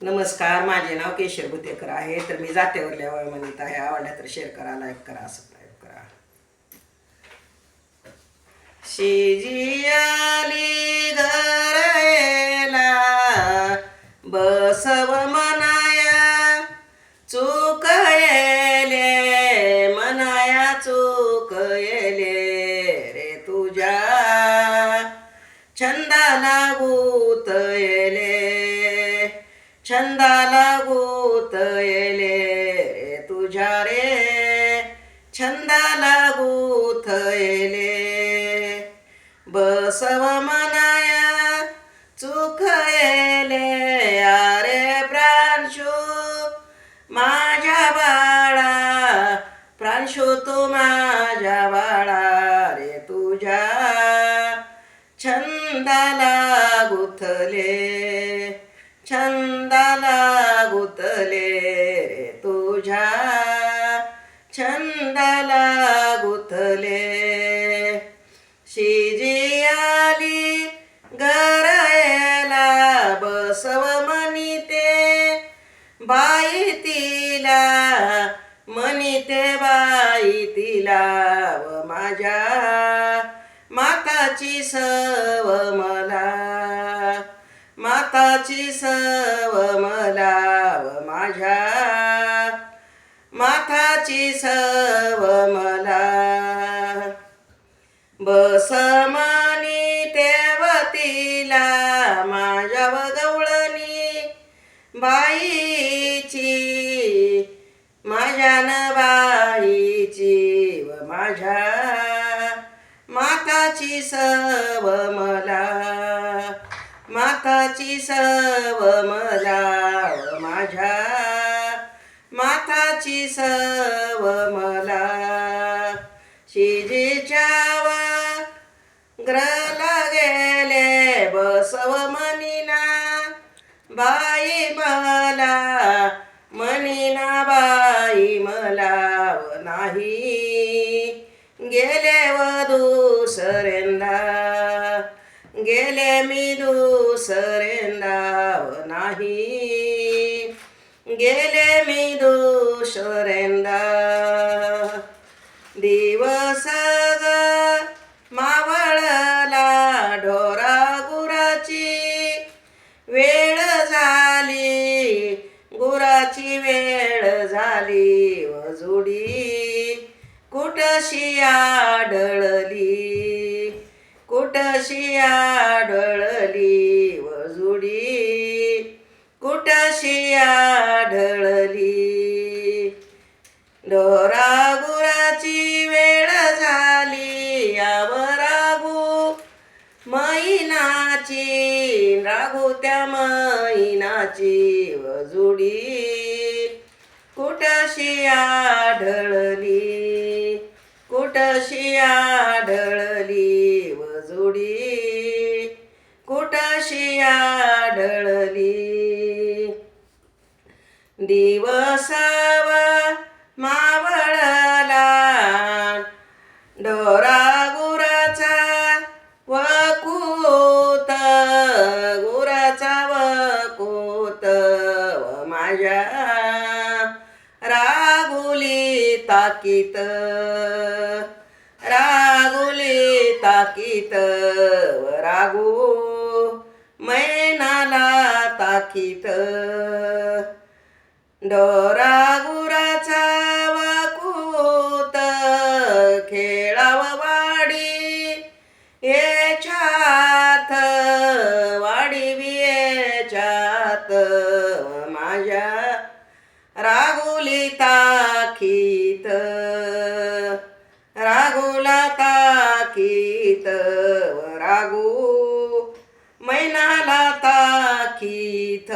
नमस्कार माझे नाव केशर भुतेकर आहे. तर मी जातेवरल्या म्हणत आहे. आवडल्या तर शेअर करा लाईक करा सबस्क्राईब करा. शिजियाली घरला बसव मनाया चूक येले मनाया चूक येले रे तुझ्या छंदा लागूत ये छंदाला गुत येले रे तुझ्या रे. छंदाला गुत येले बसव मनाया चूक येले अरे प्रांशू. माझ्या बाळा प्रांशू तू माझ्या बाळा रे तुझ्या. छंदाला गुथले छंदाला गुतले रे तुझ्या. छंदाला गुथले शिजी आली गरायला बसव मनीते बाई तिला मनिते बाई तिला व माझ्या माताची सव मला. माताची सव मला माझ्या. माताची सव मला. बसमानी तेवतीला माझ्या गवळणी बाईची माझ्या न बाईची व माझ्या. माताची सव मला. माथाची सव मला माझ्या. माथाची सव मला. शिजीच्या ग्रला गेले बसव मनीना. बाई मला मनीना बा गेले मी दुसरेंदाव नाही. गेले मी दुसरेंदा दिवस ग मावळला ढोरा गुराची. वेळ झाली गुराची वेळ झाली व जुडी. कुठशी आढळली? कुटशी आढळली वजुडी? कुटशी आढळली? ढोरा गुराची वेळ झाली यावरागू मैनाची रागू त्या मैनाची वजुडी. कुटशी आढळली? कुटशी आढळली? कशी आढळली. दिवसावा मावळला. डोरा गुराचा वकूत गुराचा वकूत व माझ्या रागुली ताकीत. रागुली ताकीत व रागू मैनाला ताकीत. डोरा गुराचा वाकूत. खेळाव वाडी. येच्यात. वाडी वियेच्यात माझ्या रागुली ताकीत. रागुला ताकीत. रागू मैनाला ताकीथ.